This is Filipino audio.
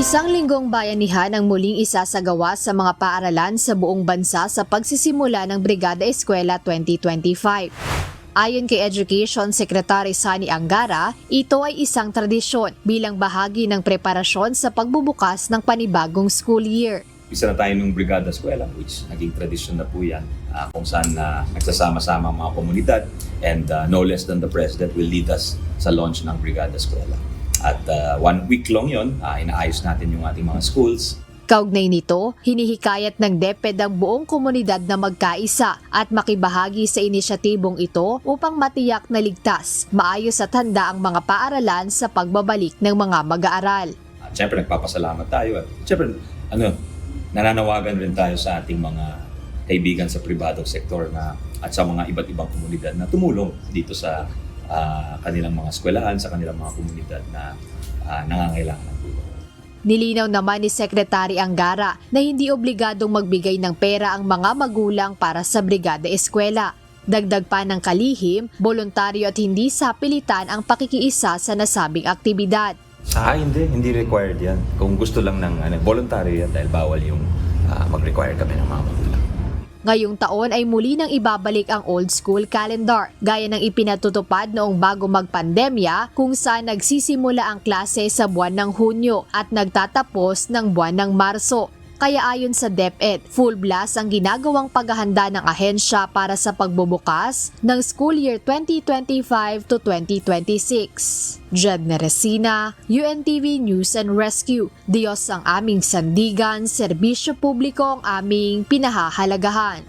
Isang linggong bayanihan ang muling isasagawa sa mga paaralan sa buong bansa sa pagsisimula ng Brigada Eskwela 2025. Ayon kay Education Secretary Sani Angara, ito ay isang tradisyon bilang bahagi ng preparasyon sa pagbubukas ng panibagong school year. isa na tayo ng Brigada Eskwela, which naging tradisyon na po yan, ah, kung saan na nagsasama-sama ang mga komunidad and ah, no less than the President will lead us sa launch ng Brigada Eskwela. At ah, one week long yon, ah, inaayos natin yung ating mga schools, Kaugnay nito, hinihikayat ng DepEd ang buong komunidad na magkaisa at makibahagi sa inisyatibong ito upang matiyak na ligtas, maayos at handa ang mga paaralan sa pagbabalik ng mga mag-aaral. At syempre nagpapasalamat tayo at syempre ano, nananawagan rin tayo sa ating mga kaibigan sa pribadong sektor na at sa mga iba't ibang komunidad na tumulong dito sa ah, kanilang mga eskwelahan, sa kanilang mga komunidad na ah, nangangailangan ng tulong. Nilinaw naman ni Secretary Angara na hindi obligadong magbigay ng pera ang mga magulang para sa Brigada Eskwela. Dagdag pa ng kalihim, voluntaryo at hindi sa pilitan ang pakikiisa sa nasabing aktibidad. Sa akin, hindi. Hindi required yan. Kung gusto lang ng ano, voluntary yan dahil bawal yung ah, mag-require kami ng mga magulang. Ngayong taon ay muli nang ibabalik ang old school calendar, gaya ng ipinatutupad noong bago magpandemya kung saan nagsisimula ang klase sa buwan ng Hunyo at nagtatapos ng buwan ng Marso. Kaya ayon sa DepEd, full blast ang ginagawang paghahanda ng ahensya para sa pagbubukas ng school year 2025 to 2026. Jed Neresina, UNTV News and Rescue. Diyos ang aming sandigan, serbisyo publiko ang aming pinahahalagahan.